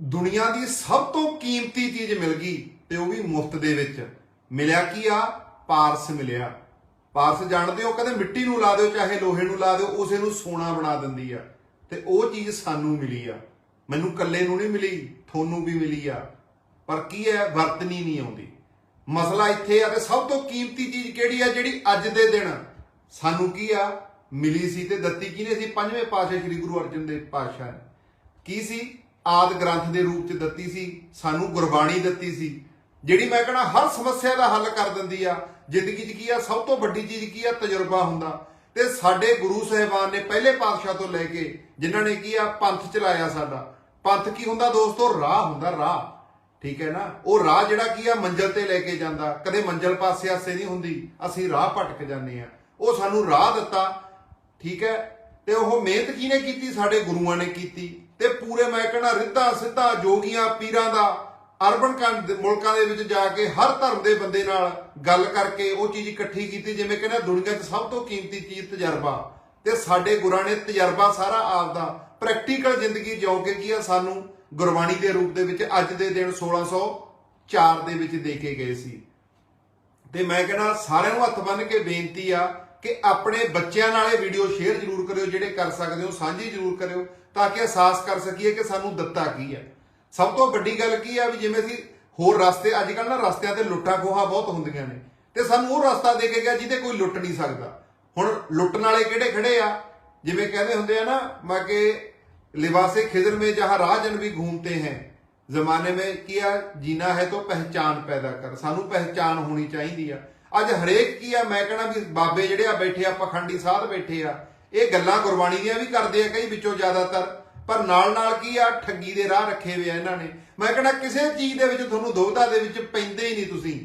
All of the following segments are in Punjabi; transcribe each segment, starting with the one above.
ਦੁਨੀਆ ਦੀ ਸਭ ਤੋਂ ਕੀਮਤੀ ਚੀਜ਼ ਮਿਲ ਗਈ ਤੇ ਉਹ ਵੀ ਮੁਫਤ ਦੇ ਵਿੱਚ। ਮਿਲਿਆ ਕੀ ਆ? ਪਾਰਸ ਮਿਲਿਆ। ਪਾਰਸ ਜਾਣਦੇ ਹੋ? ਕਹਿੰਦੇ ਮਿੱਟੀ ਨੂੰ ਲਾ ਦਿਓ, ਚਾਹੇ ਲੋਹੇ ਨੂੰ ਲਾ ਦਿਓ ਉਸੇ ਨੂੰ ਸੋਨਾ ਬਣਾ ਦਿੰਦੀ ਆ। ਤੇ ਉਹ ਚੀਜ਼ ਸਾਨੂੰ ਮਿਲੀ ਆ। ਮੈਨੂੰ ਇਕੱਲੇ ਨੂੰ ਨਹੀਂ ਮਿਲੀ, ਤੁਹਾਨੂੰ ਵੀ ਮਿਲੀ ਆ। ਪਰ ਕੀ ਹੈ? ਵਰਤਨੀ ਨਹੀਂ ਆਉਂਦੀ। ਮਸਲਾ ਇੱਥੇ ਆ ਤੇ ਸਭ ਤੋਂ ਕੀਮਤੀ ਚੀਜ਼ ਕਿਹੜੀ ਆ? ਜਿਹੜੀ ਅੱਜ ਦੇ ਦਿਨ ਸਾਨੂੰ ਕੀ ਆ? ਮਿਲੀ ਸੀ ਤੇ ਦਿੱਤੀ ਕਿਹਨੇ ਸੀ? ਪੰਜਵੇਂ ਪਾਤਸ਼ਾਹ ਸ੍ਰੀ ਗੁਰੂ ਅਰਜਨ ਦੇਵ ਪਾਤਸ਼ਾਹ ਕੀ ਸੀ? ਆਦ ਗ੍ਰੰਥ ਦੇ ਰੂਪ ਚ ਦਿੱਤੀ ਸੀ, ਸਾਨੂੰ ਗੁਰਬਾਣੀ ਦਿੱਤੀ ਸੀ, ਜਿਹੜੀ ਮੈਂ ਕਹਣਾ ਹਰ ਸਮੱਸਿਆ ਦਾ ਹੱਲ ਕਰ ਦਿੰਦੀ ਆ। ਜ਼ਿੰਦਗੀ 'ਚ ਕੀ ਆ? ਸਭ ਤੋਂ ਵੱਡੀ ਚੀਜ਼ ਕੀ ਆ? ਤਜਰਬਾ ਹੁੰਦਾ। ਤੇ ਸਾਡੇ ਗੁਰੂ ਸਾਹਿਬਾਨ ਨੇ ਪਹਿਲੇ ਪਾਤਸ਼ਾਹ ਤੋਂ ਲੈ ਕੇ ਜਿਨ੍ਹਾਂ ਨੇ ਕੀ ਆ? ਪੰਥ ਚਲਾਇਆ ਸਾਡਾ। ਪੰਥ ਕੀ ਹੁੰਦਾ ਦੋਸਤੋ? ਰਾਹ ਹੁੰਦਾ ਰਾਹ। ਠੀਕ ਹੈ ਨਾ? ਉਹ ਰਾਹ ਜਿਹੜਾ ਕੀ ਆ? ਮੰਜ਼ਲ ਤੇ ਲੈ ਕੇ ਜਾਂਦਾ। ਕਦੇ ਮੰਜ਼ਲ ਪਾਸੇ ਆਸੇ ਨਹੀਂ ਹੁੰਦੀ। ਅਸੀਂ ਰਾਹ ਭਟਕ ਜਾਂਦੇ ਆ। ਉਹ ਸਾਨੂੰ ਰਾਹ ਦਿੱਤਾ। ਠੀਕ ਹੈ? ਤੇ ਉਹ ਮਿਹਨਤ ਕਿਹਨੇ ਕੀਤੀ? ਸਾਡੇ ਗੁਰੂਆਂ ਨੇ ਕੀਤੀ। ਤੇ ਪੂਰੇ ਮੈਂ ਕਹਿਣਾ ਰਿੱਧਾ ਸਿੱਧਾ ਜੋਗੀਆਂ ਪੀਰਾਂ ਦਾ ਅਰਬਨ ਕੰਨ ਮੁਲਕਾਂ ਦੇ ਵਿੱਚ ਜਾ ਕੇ ਹਰ ਧਰਮ ਦੇ ਬੰਦੇ ਨਾਲ ਗੱਲ ਕਰਕੇ ਉਹ ਚੀਜ਼ ਇਕੱਠੀ ਕੀਤੀ, ਜਿਵੇਂ ਕਹਿੰਦਾ ਦੁਨੀਆ 'ਚ ਸਭ ਤੋਂ ਕੀਮਤੀ ਚੀਜ਼ ਤਜਰਬਾ। ਤੇ ਸਾਡੇ ਗੁਰਾਂ ਨੇ ਤਜਰਬਾ ਸਾਰਾ ਆਪਦਾ ਪ੍ਰੈਕਟੀਕਲ ਜ਼ਿੰਦਗੀ ਜਿਉ ਕੇ ਕੀ ਆ, ਸਾਨੂੰ ਗੁਰਬਾਣੀ ਦੇ ਰੂਪ ਦੇ ਵਿੱਚ ਅੱਜ ਦੇ ਦਿਨ 1604 ਦੇ ਵਿੱਚ ਦੇ ਕੇ ਗਏ ਸੀ। ਤੇ ਮੈਂ ਕਹਿੰਦਾ ਸਾਰਿਆਂ ਨੂੰ ਹੱਥ ਬੰਨ ਕੇ ਬੇਨਤੀ ਆ ਕਿ ਆਪਣੇ ਬੱਚਿਆਂ ਨਾਲ ਇਹ ਵੀਡੀਓ ਸ਼ੇਅਰ ਜ਼ਰੂਰ ਕਰਿਓ, ਜਿਹੜੇ ਕਰ ਸਕਦੇ ਹੋ, ਸਾਂਝੀ ਜ਼ਰੂਰ ਕਰਿਓ, ਤਾਂ ਕਿ ਅਹਿਸਾਸ ਕਰ ਸਕੀਏ ਕਿ ਸਾਨੂੰ ਦਿੱਤਾ ਕੀ ਹੈ। ਸਭ ਤੋਂ ਵੱਡੀ ਗੱਲ ਕੀ ਹੈ ਵੀ ਜਿਵੇਂ ਅਸੀਂ ਹੋਰ ਰਸਤੇ ਅੱਜ ਕੱਲ ਨਾ ਰਸਤਿਆਂ ਤੇ ਲੁੱਟਾਂ ਖੋਹਾਂ ਬਹੁਤ ਹੁੰਦੀਆਂ ਨੇ ਤੇ ਸਾਨੂੰ ਉਹ ਰਸਤਾ ਦੇ ਕੇ ਗਿਆ ਜਿਹਦੇ ਕੋਈ ਲੁੱਟ ਨਹੀਂ ਸਕਦਾ। ਹੁਣ ਲੁੱਟਣ ਵਾਲੇ ਕਿਹੜੇ ਖੜੇ ਆ? ਜਿਵੇਂ ਕਹਿੰਦੇ ਹੁੰਦੇ ਆ ਨਾ, ਮੈਂ ਕਿ ਲਿਵਾਸੇ ਖਿਜ਼ਰ ਮੇ ਜਹਾਂ ਰਾਜਨ ਵੀ ਘੁੰਮਤੇ ਹੈ। ਜ਼ਮਾਨੇ ਮੇ ਕੀਆ ਜੀਨਾ ਹੈ ਤਾਂ ਪਹਿਚਾਨ ਪੈਦਾ ਕਰ। ਸਾਨੂੰ ਪਹਿਚਾਨ ਹੋਣੀ ਚਾਹੀਦੀ ਆ। ਅੱਜ ਹਰੇਕ ਕੀ ਆ, ਮੈਂ ਕਹਣਾ ਵੀ ਬਾਬੇ ਜਿਹੜੇ ਆ ਬੈਠੇ ਆ ਪਖੰਡੀ ਸਾਧ ਬੈਠੇ ਆ, ਇਹ ਗੱਲਾਂ ਗੁਰਬਾਣੀ ਦੀਆਂ ਵੀ ਕਰਦੇ ਆ ਕਈ ਵਿੱਚੋਂ ਜ਼ਿਆਦਾਤਰ, ਪਰ ਨਾਲ ਨਾਲ ਕੀ ਆ, ਠੱਗੀ ਦੇ ਰਾਹ ਰੱਖੇ ਹੋਏ ਆ ਇਹਨਾਂ ਨੇ। ਮੈਂ ਕਹਣਾ ਕਿਸੇ ਚੀਜ਼ ਦੇ ਵਿੱਚ ਤੁਹਾਨੂੰ ਦੁਬਿਧਾ ਦੇ ਵਿੱਚ ਪੈਂਦੇ ਹੀ ਨਹੀਂ ਤੁਸੀਂ।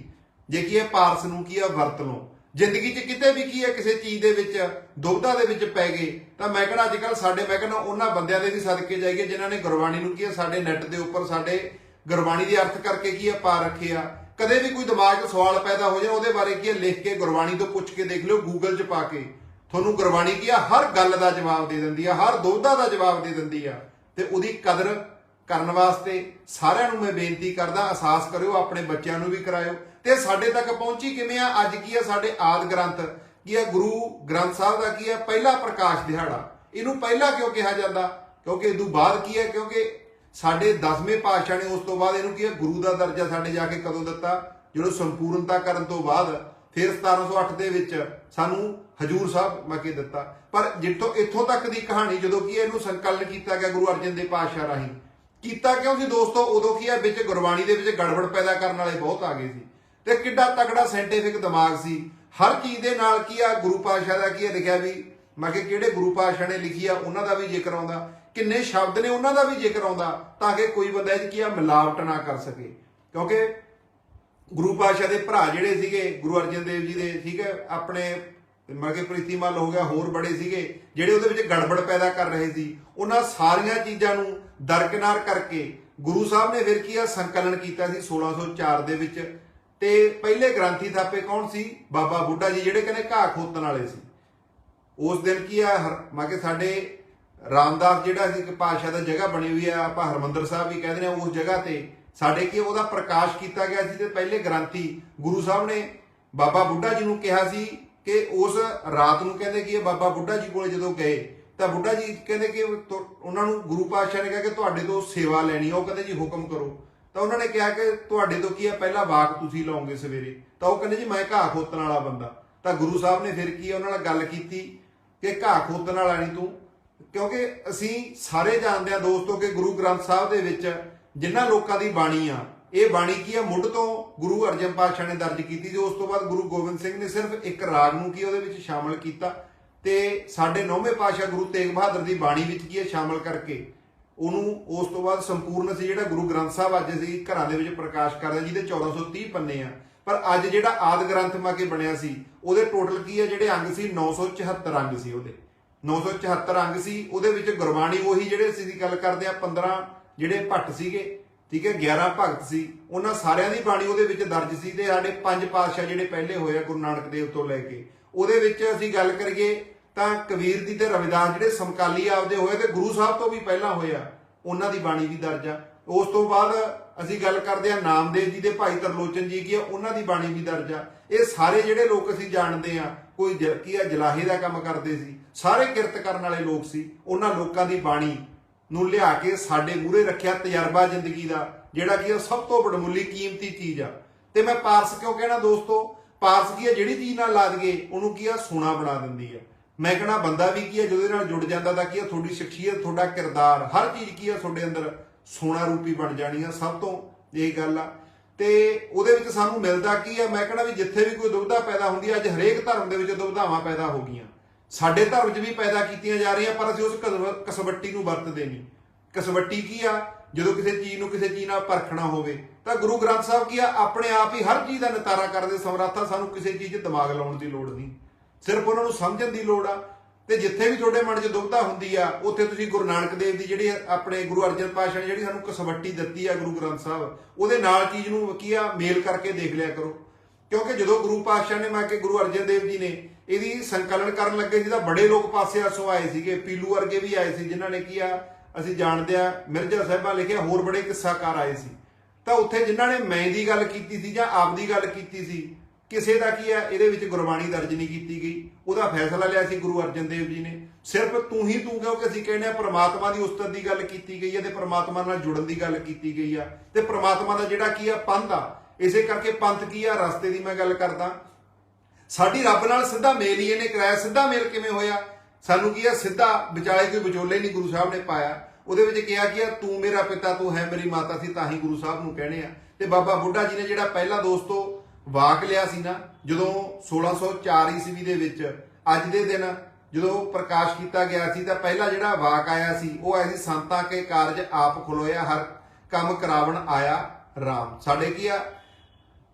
ਜੇ ਕੀ ਇਹ ਪਾਰਸ ਨੂੰ ਕੀ ਆ, ਵਰਤ ਲਓ। ਜ਼ਿੰਦਗੀ 'ਚ ਕਿਤੇ ਵੀ ਕੀ ਹੈ ਕਿਸੇ ਚੀਜ਼ ਦੇ ਵਿੱਚ ਦੁਬਿਧਾ ਦੇ ਵਿੱਚ ਪੈ ਗਏ, ਤਾਂ ਮੈਂ ਕਹਿੰਦਾ ਅੱਜ ਕੱਲ ਸਾਡੇ, ਮੈਂ ਕਹਿੰਦਾ ਉਹਨਾਂ ਬੰਦਿਆਂ ਦੇ ਵੀ ਸਦਕੇ ਜਾਈਏ, ਜਿਨ੍ਹਾਂ ਨੇ ਗੁਰਬਾਣੀ ਨੂੰ ਕੀ ਹੈ ਸਾਡੇ ਨੈੱਟ ਦੇ ਉੱਪਰ ਸਾਡੇ ਗੁਰਬਾਣੀ ਦੇ ਅਰਥ ਕਰਕੇ ਕੀ ਹੈ ਪਾ ਰੱਖੇ ਆ। ਕਦੇ ਵੀ ਕੋਈ ਦਿਮਾਗ 'ਚ ਸਵਾਲ ਪੈਦਾ ਹੋ ਜਾਏ, ਉਹਦੇ ਬਾਰੇ ਕੀ ਹੈ? ਲਿਖ ਕੇ, ਗੁਰਬਾਣੀ ਤੋਂ ਪੁੱਛ ਕੇ ਦੇਖ ਲਿਓ ਗੂਗਲ 'ਚ ਪਾ ਕੇ। ਤੁਹਾਨੂੰ ਗੁਰਬਾਣੀ ਕੀ ਆ? ਹਰ ਗੱਲ ਦਾ ਜਵਾਬ ਦੇ ਦਿੰਦੀ ਆ, ਹਰ ਦੁਬਿਧਾ ਦਾ ਜਵਾਬ ਦੇ ਦਿੰਦੀ ਆ। ਤੇ ਉਹਦੀ ਕਦਰ ਕਰਨ ਵਾਸਤੇ ਸਾਰਿਆਂ ਨੂੰ ਮੈਂ ਬੇਨਤੀ ਕਰਦਾ, ਅਹਿਸਾਸ ਕਰਿਓ, ਆਪਣੇ ਬੱਚਿਆਂ ਨੂੰ ਵੀ ਕਰਾਇਓ। ਤੇ ਸਾਡੇ ਤੱਕ ਪਹੁੰਚੀ ਕਿਵੇਂ ਆ? ਅੱਜ ਕੀ ਆ? ਸਾਡੇ ਆਦ ਗ੍ਰੰਥ। ਕੀ ਆ? ਗੁਰੂ ਗ੍ਰੰਥ ਸਾਹਿਬ ਦਾ ਕੀ ਆ? ਪਹਿਲਾ ਪ੍ਰਕਾਸ਼ ਦਿਹਾੜਾ। ਇਹਨੂੰ ਪਹਿਲਾ ਕਿਉਂ ਕਿਹਾ ਜਾਂਦਾ? ਕਿਉਂਕਿ ਇਦੋਂ ਬਾਅਦ ਕੀ ਹੈ ਕਿਉਂਕਿ ਸਾਡੇ 10ਵੇਂ ਪਾਤਸ਼ਾਹ ਨੇ ਉਸ ਤੋਂ ਬਾਅਦ ਇਹਨੂੰ ਕੀ ਹੈ ਗੁਰੂ ਦਾ ਦਰਜਾ ਸਾਡੇ ਜਾ ਕੇ ਕਦੋਂ ਦਿੱਤਾ? ਜਦੋਂ ਸੰਪੂਰਨਤਾ ਕਰਨ ਤੋਂ ਬਾਅਦ, ਫਿਰ 1708 ਦੇ ਵਿੱਚ ਸਾਨੂੰ ਹਜੂਰ ਸਾਹਿਬ ਮੱਕੇ ਦਿੱਤਾ। ਪਰ ਜਿੱਥੋਂ ਇੱਥੋਂ ਤੱਕ ਦੀ ਕਹਾਣੀ, ਜਦੋਂ ਕੀ ਹੈ ਇਹਨੂੰ ਸੰਕਲਨ ਕੀਤਾ ਗਿਆ ਗੁਰੂ ਅਰਜਨ ਦੇਵ ਪਾਤਸ਼ਾਹ ਰਾਹੀਂ, ਕੀਤਾ ਕਿਉਂ ਸੀ ਦੋਸਤੋ? ਉਦੋਂ ਕੀ ਹੈ ਵਿੱਚ ਗੁਰਬਾਣੀ ਦੇ ਵਿੱਚ ਗੜਬੜ ਪੈਦਾ ਕਰਨ ਵਾਲੇ ਬਹੁਤ ਆ ਗਏ ਸੀ। ਤੇ ਕਿੱਡਾ ਤਕੜਾ ਸਾਇੰਟੀਫਿਕ ਦਿਮਾਗ ਸੀ। ਹਰ ਚੀਜ਼ ਦੇ ਨਾਲ ਕੀ ਆ, ਗੁਰੂ ਪਾਤਸ਼ਾਹ ਦਾ ਕੀ ਹੈ ਲਿਖਿਆ ਵੀ, ਮੈਂ ਕਿ ਕਿਹੜੇ ਗੁਰੂ ਪਾਤਸ਼ਾਹ ਨੇ ਲਿਖੀ ਆ, ਉਹਨਾਂ ਦਾ ਵੀ ਜ਼ਿਕਰ ਆਉਂਦਾ। ਕਿੰਨੇ ਸ਼ਬਦ ਨੇ ਉਹਨਾਂ ਦਾ ਵੀ ਜ਼ਿਕਰ ਆਉਂਦਾ ਤਾਂ ਕਿ ਕੋਈ ਬੰਦਾ ਇਹ ਕੀ ਆ, ਮਿਲਾਵਟ ਨਾ ਕਰ ਸਕੇ। ਕਿਉਂਕਿ ਗੁਰੂ ਪਾਤਸ਼ਾਹ ਦੇ ਭਰਾ ਜਿਹੜੇ ਸੀਗੇ, ਗੁਰੂ ਅਰਜਨ ਦੇਵ ਜੀ ਦੇ, ਠੀਕ ਹੈ, ਆਪਣੇ ਮਤਲਬ ਕਿ ਪ੍ਰੀਤੀਮਲ ਹੋ ਗਿਆ, ਹੋਰ ਬੜੇ ਸੀਗੇ, ਜਿਹੜੇ ਉਹਦੇ ਵਿੱਚ ਗੜਬੜ ਪੈਦਾ ਕਰ ਰਹੇ ਸੀ, ਉਹਨਾਂ ਸਾਰੀਆਂ ਚੀਜ਼ਾਂ ਨੂੰ ਦਰਕਿਨਾਰ ਕਰਕੇ ਗੁਰੂ ਸਾਹਿਬ ਨੇ ਫਿਰ ਕੀ ਆ, ਸੰਕਲਨ ਕੀਤਾ ਸੀ 1604 ਦੇ ਵਿੱਚ। ਤੇ ਪਹਿਲੇ ਗ੍ਰੰਥੀ ਥਾਪੇ ਕੌਣ ਸੀ? ਬਾਬਾ ਬੁੱਢਾ ਜੀ, ਜਿਹੜੇ ਕਹਿੰਦੇ ਘਾਹ ਖੋਤਣ ਵਾਲੇ ਸੀ। ਉਸ ਦਿਨ ਕੀ ਆ, ਹਰ- ਮੈਂ ਕਿ ਸਾਡੇ ਰਾਮਦਾਸ ਜਿਹੜਾ ਸੀ ਕਿ ਪਾਤਸ਼ਾਹ ਦਾ ਜਗ੍ਹਾ ਬਣੀ ਹੋਈ ਆ ਆਪਾਂ ਹਰਮੰਦਰ ਸਾਹਿਬ ਵੀ ਕਹਿੰਦੇ ਨੇ ਉਸ ਜਗ੍ਹਾ ਤੇ। ਸਾਡੇ ਕੀ ਉਹਦਾ ਪ੍ਰਕਾਸ਼ ਕੀਤਾ ਗਿਆ ਸੀ ਤੇ ਪਹਿਲੇ ਗ੍ਰੰਥੀ ਗੁਰੂ ਸਾਹਿਬ ਨੇ ਬਾਬਾ ਬੁੱਢਾ ਜੀ ਨੂੰ ਕਿਹਾ ਸੀ ਕਿ ਉਸ ਰਾਤ ਨੂੰ ਕਹਿੰਦੇ ਕਿ ਬਾਬਾ ਬੁੱਢਾ ਜੀ ਕੋਲੇ ਜਦੋਂ ਗਏ, ਤਾਂ ਬੁੱਢਾ ਜੀ ਕਹਿੰਦੇ ਕਿ ਉਹਨਾਂ ਨੂੰ ਗੁਰੂ ਪਾਤਸ਼ਾਹ ਨੇ ਕਿਹਾ ਕਿ ਤੁਹਾਡੇ ਤੋਂ ਸੇਵਾ ਲੈਣੀ ਉਹ ਕਹਿੰਦੇ ਜੀ ਹੁਕਮ ਕਰੋ। ਤਾਂ ਉਹਨਾਂ ਨੇ ਕਿਹਾ ਕਿ ਤੁਹਾਡੇ ਤੋਂ ਕੀ ਹੈ ਪਹਿਲਾ ਵਾਕ ਤੁਸੀਂ ਲਾਉਂਗੇ ਸਵੇਰੇ। ਤਾਂ ਉਹ ਕਹਿੰਦੇ ਜੀ ਮੈਂ ਘਾਹ ਖੋਤਣ ਵਾਲਾ ਬੰਦਾ। ਤਾਂ ਗੁਰੂ ਸਾਹਿਬ ਨੇ ਫਿਰ ਕੀ ਉਹਨਾਂ ਨਾਲ ਗੱਲ ਕੀਤੀ ਕਿ ਘਾਹ ਖੋਤਣ ਵਾਲਾ ਨਹੀਂ ਤੂੰ। ਕਿਉਂਕਿ ਅਸੀਂ ਸਾਰੇ ਜਾਣਦੇ ਆ ਦੋਸਤੋ ਕਿ ਗੁਰੂ ਗ੍ਰੰਥ ਸਾਹਿਬ ਦੇ ਵਿੱਚ ਜਿਨ੍ਹਾਂ ਲੋਕਾਂ ਦੀ ਬਾਣੀ ਆ ਇਹ ਬਾਣੀ ਕੀ ਆ? ਮੁੱਢ ਤੋਂ ਗੁਰੂ ਅਰਜਨ ਪਾਤਸ਼ਾਹ ਨੇ ਦਰਜ ਕੀਤੀ ਤੇ ਉਸ ਤੋਂ ਬਾਅਦ ਗੁਰੂ ਗੋਬਿੰਦ ਸਿੰਘ ਨੇ ਸਿਰਫ ਇੱਕ ਰਾਗ ਨੂੰ ਕੀ ਉਹਦੇ ਵਿੱਚ ਸ਼ਾਮਲ ਕੀਤਾ ਤੇ ਸਾਡੇ ਨੌਵੇਂ ਪਾਤਸ਼ਾਹ ਗੁਰੂ ਤੇਗ ਬਹਾਦਰ ਦੀ ਬਾਣੀ ਵਿੱਚ ਕੀ ਹੈ ਸ਼ਾਮਲ ਕਰਕੇ ਉਹਨੂੰ ਉਸ ਤੋਂ ਬਾਅਦ ਸੰਪੂਰਨ ਸੀ ਜਿਹੜਾ ਗੁਰੂ ਗ੍ਰੰਥ ਸਾਹਿਬ ਅੱਜ ਅਸੀਂ ਘਰਾਂ ਦੇ ਵਿੱਚ ਪ੍ਰਕਾਸ਼ ਕਰਦੇ ਹਾਂ, ਜਿਹਦੇ 1430 ਪੰਨੇ ਆ। ਪਰ ਅੱਜ ਜਿਹੜਾ ਆਦ ਗ੍ਰੰਥ ਮਾ ਕੇ ਬਣਿਆ ਸੀ ਉਹਦੇ ਟੋਟਲ ਕੀ ਹੈ ਜਿਹੜੇ ਅੰਗ ਸੀ 974 ਅੰਗ ਸੀ ਉਹਦੇ। 974 ਅੰਗ ਸੀ, ਉਹਦੇ ਵਿੱਚ ਗੁਰਬਾਣੀ ਉਹੀ ਜਿਹੜੇ ਅਸੀਂ ਦੀ ਗੱਲ ਕਰਦੇ ਆ 15 ਜਿਹੜੇ ਭੱਟ ਸੀਗੇ, ਠੀਕ ਹੈ 11 ਭਗਤ ਸੀ, ਉਹਨਾਂ ਸਾਰਿਆਂ ਦੀ ਬਾਣੀ ਉਹਦੇ ਵਿੱਚ ਦਰਜ ਸੀ ਤੇ ਸਾਡੇ ਪੰਜ ਪਾਤਸ਼ਾਹ ਜਿਹੜੇ ਪਹਿਲੇ ਹੋਏ ਆ ਗੁਰੂ ਨਾਨਕ ਦੇਵ ਤੋਂ ਲੈ ਕੇ। ਉਹਦੇ ਵਿੱਚ ਅਸੀਂ ਗੱਲ ਕਰੀਏ ਤਾਂ ਕਬੀਰ ਦੀ ਤੇ ਰਵਿਦਾਸ ਜਿਹੜੇ ਸਮਕਾਲੀ ਆਪਦੇ ਹੋਏ ਤੇ ਗੁਰੂ ਸਾਹਿਬ ਤੋਂ ਵੀ ਪਹਿਲਾਂ ਹੋਏ ਆ, ਉਹਨਾਂ ਦੀ ਬਾਣੀ ਵੀ ਦਰਜ ਆ। ਉਸ ਤੋਂ ਬਾਅਦ ਅਸੀਂ ਗੱਲ ਕਰਦੇ ਹਾਂ ਨਾਮਦੇਵ ਜੀ ਦੇ ਭਾਈ ਤਰਲੋਚਨ ਜੀ ਕੀ ਆ, ਉਹਨਾਂ ਦੀ ਬਾਣੀ ਵੀ ਦਰਜ ਆ। ਇਹ ਸਾਰੇ ਜਿਹੜੇ ਲੋਕ ਅਸੀਂ ਜਾਣਦੇ ਆ ਕੋਈ ਜ- ਕੀ ਆ, ਜਲਾਹੇ ਦਾ ਕੰਮ ਕਰਦੇ ਸੀ, ਸਾਰੇ ਕਿਰਤ ਕਰਨ ਵਾਲੇ ਲੋਕ ਸੀ, ਉਹਨਾਂ ਲੋਕਾਂ ਦੀ ਬਾਣੀ ਨੂੰ ਲਿਆ ਕੇ ਸਾਡੇ ਮੂਹਰੇ ਰੱਖਿਆ ਤਜਰਬਾ ਜ਼ਿੰਦਗੀ ਦਾ, ਜਿਹੜਾ ਕੀ ਆ, ਸਭ ਤੋਂ ਬੜਮੁੱਲੀ ਕੀਮਤੀ ਚੀਜ਼ ਆ। ਤੇ ਮੈਂ ਪਾਰਸ ਕਿਉਂ ਕਹਿਣਾ ਦੋਸਤੋ? ਪਾਰਸ ਕੀ ਆ, ਜਿਹੜੀ ਚੀਜ਼ ਨਾਲ ਲਾ ਦਈਏ ਉਹਨੂੰ ਕੀ ਆ, ਸੋਨਾ ਬਣਾ ਦਿੰਦੀ ਆ। ਮੈਂ ਕਹਣਾ ਬੰਦਾ ਵੀ ਕੀ ਆ, ਜਿਹਦੇ ਨਾਲ ਜੁੜ ਜਾਂਦਾ ਤਾਂ ਕੀ ਆ, ਤੁਹਾਡੀ ਸ਼ਖਸੀਅਤ ਤੁਹਾਡਾ ਕਿਰਦਾਰ, ਹਰ ਚੀਜ਼ ਕੀ ਆ ਤੁਹਾਡੇ ਅੰਦਰ ਸੋਨਾ ਰੂਪੀ ਬਣ ਜਾਣੀ ਆ, ਸਭ ਤੋਂ ਇਹ ਗੱਲ ਆ। ਤੇ ਉਹਦੇ ਵਿੱਚ ਸਾਨੂੰ ਮਿਲਦਾ ਕੀ ਆ? ਮੈਂ ਕਹਣਾ ਵੀ ਜਿੱਥੇ ਵੀ ਕੋਈ ਦੁਬਿਧਾ ਪੈਦਾ ਹੁੰਦੀ ਆ, ਅੱਜ ਹਰੇਕ ਧਰਮ ਦੇ ਵਿੱਚ ਦੁਬਿਧਾਵਾਂ ਪੈਦਾ ਹੋ ਗਈਆਂ। ਸਾਡੇ ਧਰਮ 'ਚ ਵੀ ਪੈਦਾ ਕੀਤੀਆਂ ਜਾ ਰਹੀਆਂ, ਪਰ ਅਸੀਂ ਉਸ ਕਸਵ- ਕਸਵੱਟੀ ਨੂੰ ਵਰਤਦੇ ਨਹੀਂ। ਕਸਵੱਟੀ ਕੀ ਆ? ਜਦੋਂ ਕਿਸੇ ਚੀਜ਼ ਨੂੰ ਕਿਸੇ ਚੀਜ਼ ਨਾਲ ਪਰਖਣਾ ਹੋਵੇ, ਤਾਂ ਗੁਰੂ ਗ੍ਰੰਥ ਸਾਹਿਬ ਕੀ ਆ? ਆਪਣੇ ਆਪ ਹੀ ਹਰ ਚੀਜ਼ ਦਾ ਨਿਤਾਰਾ ਕਰਦੇ ਸਮਰੱਥਾ, ਸਾਨੂੰ ਕਿਸੇ ਚੀਜ਼ 'ਚ ਦਿਮਾਗ ਲਾਉਣ ਦੀ ਲੋੜ ਨਹੀਂ। ਸਿਰਫ ਉਹਨਾਂ ਨੂੰ ਸਮਝਣ ਦੀ ਲੋੜ ਆ। ਤੇ ਜਿੱਥੇ ਵੀ ਤੁਹਾਡੇ ਮਨ 'ਚ ਦੁਬਿਧਾ ਹੁੰਦੀ ਆ, ਉੱਥੇ ਤੁਸੀਂ ਗੁਰੂ ਨਾਨਕ ਦੇਵ ਦੀ ਜਿਹੜੀ ਆਪਣੇ ਗੁਰੂ ਅਰਜਨ ਪਾਤਸ਼ਾਹ ਨੇ ਜਿਹੜੀ ਸਾਨੂੰ ਕਸਵੱਟੀ ਦਿੱਤੀ ਆ ਗੁਰੂ ਗ੍ਰੰਥ ਸਾਹਿਬ, ਉਹਦੇ ਨਾਲ ਚੀਜ਼ ਨੂੰ ਕੀ ਆ, ਮੇਲ ਕਰਕੇ ਦੇਖ ਲਿਆ ਕਰੋ। ਕਿਉਂਕਿ ਜਦੋਂ ਗੁਰੂ ਪਾਤਸ਼ਾਹ ਨੇ ਮੈਂ ਕਿ ਗੁਰੂ ਅਰਜਨ ਦੇਵ ਜੀ ਨੇ ਇਹਦੀ ਸੰਕਲਨ ਕਰਨ ਲੱਗੇ ਸੀ, ਤਾਂ ਬੜੇ ਲੋਕ ਪਾਸੇ ਆਸੋਂ ਆਏ ਸੀਗੇ, ਪੀਲੂ ਵਰਗੇ ਵੀ ਆਏ ਸੀ, ਜਿਨ੍ਹਾਂ ਨੇ ਕੀ ਆ, ਅਸੀਂ ਜਾਣਦੇ ਆ, ਮਿਰਜ਼ਾ ਸਾਹਿਬਾਂ ਲਿਖਿਆ, ਹੋਰ ਬੜੇ ਕਿੱਸਾਕਾਰ ਆਏ ਸੀ। ਤਾਂ ਉੱਥੇ ਜਿਨ੍ਹਾਂ ਨੇ ਮੈਂ ਦੀ ਗੱਲ ਕੀਤੀ ਸੀ ਜਾਂ ਆਪ ਦੀ ਗੱਲ ਕੀਤੀ ਸੀ ਕਿਸੇ ਦਾ ਕੀ ਹੈ, ਇਹਦੇ ਵਿੱਚ ਗੁਰਬਾਣੀ ਦਰਜ ਨਹੀਂ ਕੀਤੀ ਗਈ। ਉਹਦਾ ਫੈਸਲਾ ਲਿਆ ਸੀ ਗੁਰੂ ਅਰਜਨ ਦੇਵ ਜੀ ਨੇ। ਸਿਰਫ ਤੂੰ ਹੀ ਤੂੰ ਕਿਉਂਕਿ ਅਸੀਂ ਕਹਿੰਦੇ ਆ ਪ੍ਰਮਾਤਮਾ ਦੀ ਉਸਤਤ ਦੀ ਗੱਲ ਕੀਤੀ ਗਈ ਹੈ ਤੇ ਪ੍ਰਮਾਤਮਾ ਨਾਲ ਜੁੜਨ ਦੀ ਗੱਲ ਕੀਤੀ ਗਈ ਆ। ਤੇ ਪ੍ਰਮਾਤਮਾ ਦਾ ਜਿਹੜਾ ਕੀ ਆ, ਪੰਥ ਆ, ਇਸੇ ਕਰਕੇ ਪੰਥ ਕੀ ਆ, ਰਸਤੇ ਦੀ ਮੈਂ ਗੱਲ ਕਰਦਾ। ਸਾਡੀ ਰੱਬ ਨਾਲ ਸਿੱਧਾ ਮੇਲ ਹੀ ਇਹਨੇ ਕਰਾਇਆ। ਸਿੱਧਾ ਮੇਲ ਕਿਵੇਂ ਹੋਇਆ? ਸਾਨੂੰ ਕੀ ਆ, ਸਿੱਧਾ ਵਿਚਾਲੇ ਕੋਈ ਵਿਚੋਲੇ ਨਹੀਂ ਗੁਰੂ ਸਾਹਿਬ ਨੇ ਪਾਇਆ। ਉਹਦੇ ਵਿੱਚ ਕਿਹਾ ਕਿ ਆ, ਤੂੰ ਮੇਰਾ ਪਿਤਾ, ਤੂੰ ਹੈ ਮੇਰੀ ਮਾਤਾ ਸੀ, ਤਾਂ ਹੀ ਗੁਰੂ ਸਾਹਿਬ ਨੂੰ ਕਹਿੰਦੇ ਆ। ਤੇ ਬਾਬਾ ਬੁੱਢਾ ਜੀ ਨੇ ਜਿਹੜਾ ਪਹਿਲਾ ਦੋਸਤੋ ਵਾਕ ਲਿਆ ਸੀ ਨਾ, ਜਦੋਂ 1604 ਈਸਵੀ ਦੇ ਵਿੱਚ, ਅੱਜ ਦੇ ਦਿਨ ਜਦੋਂ ਪ੍ਰਕਾਸ਼ ਕੀਤਾ ਗਿਆ ਸੀ, ਤਾਂ ਪਹਿਲਾ ਜਿਹੜਾ ਵਾਕ ਆਇਆ ਸੀ, ਉਹ ਆਇਆ ਸੀ, ਸੰਤਾਂ ਕੇ ਕਾਰਜ ਆਪ ਖਲੋਇਆ, ਹਰ ਕੰਮ ਕਰਾਵਣ ਆਇਆ RAM ਸਾਡੇ ਕੀ ਆ?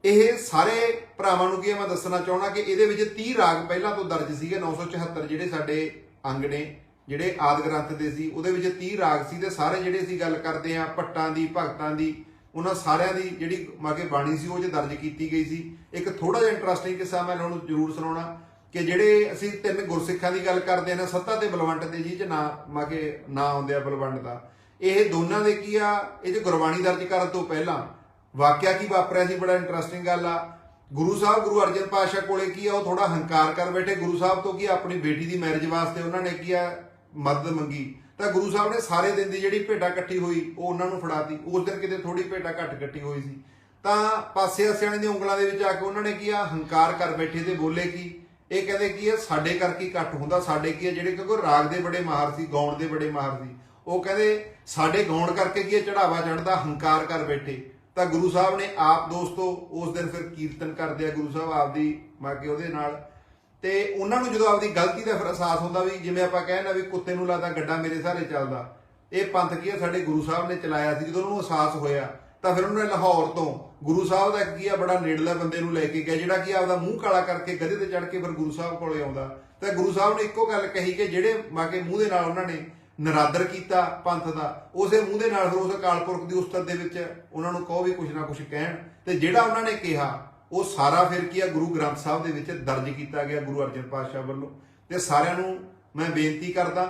ਇਹ ਸਾਰੇ ਭਰਾਵਾਂ ਨੂੰ ਕੀ ਹੈ ਮੈਂ ਦੱਸਣਾ ਚਾਹਣਾ ਕਿ ਇਹਦੇ ਵਿੱਚ 30 ਰਾਗ ਪਹਿਲਾਂ ਤੋਂ ਦਰਜ ਸੀਗੇ 974 ਜਿਹੜੇ ਸਾਡੇ ਅੰਗ ਨੇ, ਜਿਹੜੇ ਆਦ ਗ੍ਰੰਥ ਦੇ ਸੀ, ਉਹਦੇ ਵਿੱਚ 30 ਰਾਗ ਸੀ ਤੇ ਸਾਰੇ ਜਿਹੜੇ ਅਸੀਂ ਗੱਲ ਕਰਦੇ ਆ ਭੱਟਾਂ ਦੀ, ਭਗਤਾਂ ਦੀ ਉਹਨਾਂ ਸਾਰਿਆਂ ਦੀ ਜਿਹੜੀ ਮਾਗੇ ਬਾਣੀ ਸੀ, ਉਹ 'ਚ ਦਰਜ ਕੀਤੀ ਗਈ ਸੀ। ਇੱਕ ਥੋੜਾ ਜਿਹਾ ਇੰਟਰਸਟਿੰਗ ਕਿੱਸਾ ਮੈਂ ਤੁਹਾਨੂੰ ਜ਼ਰੂਰ ਸੁਣਾਉਣਾ ਕਿ ਜਿਹੜੇ ਅਸੀਂ ਤਿੰਨ ਗੁਰਸਿੱਖਾਂ ਦੀ ਗੱਲ ਕਰਦੇ ਆ ਨਾ, ਸੱਤਾ ਤੇ ਬਲਵੰਟ ਦੇ ਜੀ ਚ ਨਾ ਮਾਗੇ ਨਾ ਆਉਂਦੇ ਆ ਬਲਵੰਤ ਦਾ। ਇਹ ਦੋਨਾਂ ਦੇ ਕੀ ਆ? ਇਹ ਚ ਗੁਰਬਾਣੀ ਦਰਜ ਕਰਨ ਤੋਂ ਪਹਿਲਾਂ ਵਾਕਿਆ ਕੀ ਵਾਪਰਿਆ ਸੀ? ਬੜਾ ਇੰਟਰਸਟਿੰਗ ਗੱਲ ਆ। ਗੁਰੂ ਸਾਹਿਬ, ਗੁਰੂ ਅਰਜਨ ਪਾਤਸ਼ਾਹ ਕੋਲੇ ਕੀ ਆ? ਉਹ ਥੋੜਾ ਹੰਕਾਰ ਕਰ ਬੈਠੇ। ਗੁਰੂ ਸਾਹਿਬ ਤੋਂ ਕੀ ਆਪਣੀ ਬੇਟੀ ਦੀ ਮੈਰਿਜ ਵਾਸਤੇ ਉਹਨਾਂ ਨੇ ਕੀ ਆ? ਮਦਦ ਮੰਗੀ। ਤਾਂ ਗੁਰੂ ਸਾਹਿਬ ਨੇ ਸਾਰੇ ਦਿਨ ਦੀ ਜਿਹੜੀ ਭੇਟਾ ਇਕੱਠੀ ਹੋਈ, ਉਹ ਉਹਨਾਂ ਨੂੰ ਫੜਾਤੀ। ਉਸ ਦਿਨ ਕਿਤੇ ਥੋੜੀ ਭੇਟਾ ਘੱਟ ਇਕੱਠੀ ਹੋਈ ਸੀ। ਤਾਂ ਪਾਸੇ ਸਿਆਣੇ ਦੀਆਂ ਉਂਗਲਾਂ ਦੇ ਵਿੱਚ ਆ ਕੇ ਉਹਨਾਂ ਨੇ ਕੀ ਆ, ਹੰਕਾਰ ਕਰ ਬੈਠੇ ਤੇ ਬੋਲੇ ਕੀ? ਇਹ ਕਹਿੰਦੇ ਕੀ ਆ, ਸਾਡੇ ਕਰਕੇ ਘੱਟ ਹੁੰਦਾ? ਸਾਡੇ ਕੀ ਆ, ਜਿਹੜੇ ਕਿਉਂਕਿ ਰਾਗ ਦੇ ਬੜੇ ਮਾਹਰ ਸੀ, ਗਾਉਣ ਦੇ ਬੜੇ ਮਾਹਰ ਸੀ। ਉਹ ਕਹਿੰਦੇ, ਸਾਡੇ ਗਾਉਣ ਕਰਕੇ ਕੀ ਆ ਚੜਾਵਾ ਚੜਦਾ ਹੰਕਾਰ ਕਰ ਬੈਠੇ। ਤਾਂ ਗੁਰੂ ਸਾਹਿਬ ਨੇ ਆਪ ਦੋਸਤੋ, ਉਸ ਦਿਨ ਫਿਰ ਕੀਰਤਨ ਕਰਦੇ ਆ ਗੁਰੂ ਸਾਹਿਬ, ਆਪਦੀ ਮਾ ਕੇ ਉਹਦੇ ਨਾਲ। ਤੇ ਉਹਨਾਂ ਨੂੰ ਜਦੋਂ ਆਪਦੀ ਗਲਤੀ ਦਾ ਫਿਰ ਅਹਿਸਾਸ ਹੁੰਦਾ ਵੀ ਜਿਵੇਂ ਆਪਾਂ ਕਹਿੰਦੇ ਵੀ ਕੁੱਤੇ ਨੂੰ ਲੱਗਦਾ ਗੱਡਾ ਮੇਰੇ ਸਾਰੇ ਚੱਲਦਾ, ਇਹ ਪੰਥ ਕੀ ਹੈ ਸਾਡੇ ਗੁਰੂ ਸਾਹਿਬ ਨੇ ਚਲਾਇਆ ਸੀ। ਜਦੋਂ ਉਹਨੂੰ ਅਹਿਸਾਸ ਹੋਇਆ, ਤਾਂ ਫਿਰ ਉਹਨਾਂ ਨੇ ਲਾਹੌਰ ਤੋਂ ਗੁਰੂ ਸਾਹਿਬ ਦਾ ਕੀ ਆ? ਬੜਾ ਨੇੜਲਾ ਬੰਦੇ ਨੂੰ ਲੈ ਕੇ ਗਿਆ, ਜਿਹੜਾ ਕਿ ਆਪਦਾ ਮੂੰਹ ਕਾਲਾ ਕਰਕੇ ਗਧੇ ਤੇ ਚੜ ਕੇ ਫਿਰ ਗੁਰੂ ਸਾਹਿਬ ਕੋਲੇ ਆਉਂਦਾ। ਤਾਂ ਗੁਰੂ ਸਾਹਿਬ ਨੇ ਇੱਕੋ ਗੱਲ ਕਹੀ ਕਿ ਜਿਹੜੇ ਮਾਕੇ ਮੂੰਹ ਦੇ ਨਾਲ ਉਹਨਾਂ ਨੇ ਨਰਾਦਰ ਕੀਤਾ ਪੰਥ ਦਾ, ਉਸੇ ਮੂੰਹ ਦੇ ਨਾਲ ਫਿਰ ਉਸ ਅਕਾਲ ਪੁਰਖ ਦੀ ਉਸਤਤ ਦੇ ਵਿੱਚ ਉਹਨਾਂ ਨੂੰ ਕਹੋ ਵੀ ਕੁਝ ਨਾ ਕੁਝ ਕਹਿਣ। ਤੇ ਜਿਹੜਾ ਉਹਨਾਂ ਨੇ ਕਿਹਾ ਉਹ ਸਾਰਾ ਫਿਰ ਕੀ ਆ, ਗੁਰੂ ਗ੍ਰੰਥ ਸਾਹਿਬ ਦੇ ਵਿੱਚ ਦਰਜ ਕੀਤਾ ਗਿਆ ਗੁਰੂ ਅਰਜਨ ਪਾਤਸ਼ਾਹ ਵੱਲੋਂ। ਤੇ ਸਾਰਿਆਂ ਨੂੰ ਮੈਂ ਬੇਨਤੀ ਕਰਦਾ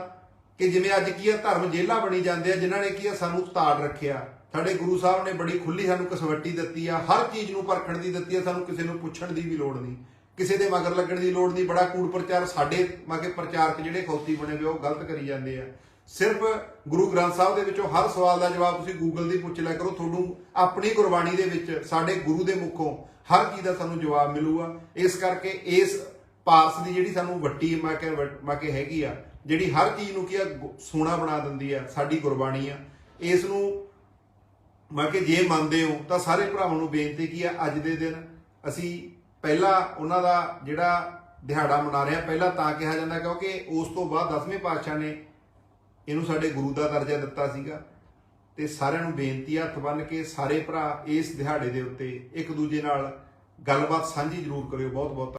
ਕਿ ਜਿਵੇਂ ਅੱਜ ਕੀ ਆ, ਧਰਮ ਜੇਲਾ ਬਣੀ ਜਾਂਦੇ ਆ, ਜਿਨ੍ਹਾਂ ਨੇ ਕੀ ਆ, ਸਾਨੂੰ ਤਾੜ ਰੱਖਿਆ। ਸਾਡੇ ਗੁਰੂ ਸਾਹਿਬ ਨੇ ਬੜੀ ਖੁੱਲੀ ਸਾਨੂੰ ਕਸਵੱਟੀ ਦਿੱਤੀ ਆ, ਹਰ ਚੀਜ਼ ਨੂੰ ਪਰਖਣ ਦੀ ਦਿੱਤੀ ਆ, ਸਾਨੂੰ ਕਿਸੇ ਨੂੰ ਪੁੱਛਣ ਦੀ ਵੀ ਲੋੜ ਨਹੀਂ। ਕਿਸੇ ਦੇ ਮਗਰ ਲੱਗਣ ਦੀ ਲੋੜ ਨਹੀਂ, ਬੜਾ ਕੂੜ ਪ੍ਰਚਾਰ ਸਾਡੇ ਮਾਗੇ ਪ੍ਰਚਾਰਕ ਜਿਹੜੇ ਖੌਤੀ ਬਣੇ ਹੋਏ ਉਹ ਗਲਤ ਕਰੀ ਜਾਂਦੇ ਆ। ਸਿਰਫ ਗੁਰੂ ਗ੍ਰੰਥ ਸਾਹਿਬ ਦੇ ਵਿੱਚੋਂ ਹਰ ਸਵਾਲ ਦਾ ਜਵਾਬ ਤੁਸੀਂ ਗੂਗਲ ਦੀ ਪੁੱਛ ਲਿਆ ਕਰੋ, ਤੁਹਾਨੂੰ ਆਪਣੀ ਗੁਰਬਾਣੀ ਦੇ ਵਿੱਚ ਸਾਡੇ ਗੁਰੂ ਦੇ ਮੁਖੋਂ ਹਰ ਚੀਜ਼ ਦਾ ਸਾਨੂੰ ਜਵਾਬ ਮਿਲੂਗਾ। ਇਸ ਕਰਕੇ ਇਸ ਪਾਰਸ ਦੀ ਜਿਹੜੀ ਸਾਨੂੰ ਵੱਟੀ ਮੈਂ ਕਿ ਮੈਂ ਕਿ ਹੈਗੀ ਆ, ਜਿਹੜੀ ਹਰ ਚੀਜ਼ ਨੂੰ ਕੀ ਆ, ਗੁ- ਸੋਨਾ ਬਣਾ ਦਿੰਦੀ ਆ, ਸਾਡੀ ਗੁਰਬਾਣੀ ਆ। ਇਸ ਨੂੰ ਮੈਂ ਕਿ ਜੇ ਮੰਨਦੇ ਹੋ ਤਾਂ ਸਾਰੇ ਭਰਾਵਾਂ ਨੂੰ ਬੇਨਤੀ ਕੀ ਆ, ਅੱਜ ਦੇ ਦਿਨ ਅਸੀਂ ਪਹਿਲਾ ਉਹਨਾਂ ਦਾ ਜਿਹੜਾ ਦਿਹਾੜਾ ਮਨਾ ਰਹੇ ਆ, ਪਹਿਲਾਂ ਤਾਂ ਕਿਹਾ ਜਾਂਦਾ ਕਿਉਂਕਿ ਉਸ ਤੋਂ ਬਾਅਦ 10ਵੇਂ ਪਾਤਸ਼ਾਹ ਨੇ ਇਹਨੂੰ ਸਾਡੇ ਗੁਰੂ ਦਾ ਦਰਜਾ ਦਿੱਤਾ ਸੀਗਾ ਤੇ ਸਾਰਿਆਂ ਨੂੰ ਬੇਨਤੀ ਹੱਥ ਬੰਨ ਕੇ ਸਾਰੇ ਭਰਾ ਇਸ ਦਿਹਾੜੇ ਦੇ ਉੱਤੇ ਇੱਕ ਦੂਜੇ ਨਾਲ ਗੱਲਬਾਤ ਸਾਂਝੀ ਜ਼ਰੂਰ ਕਰਿਓ ਬਹੁਤ ਬਹੁਤ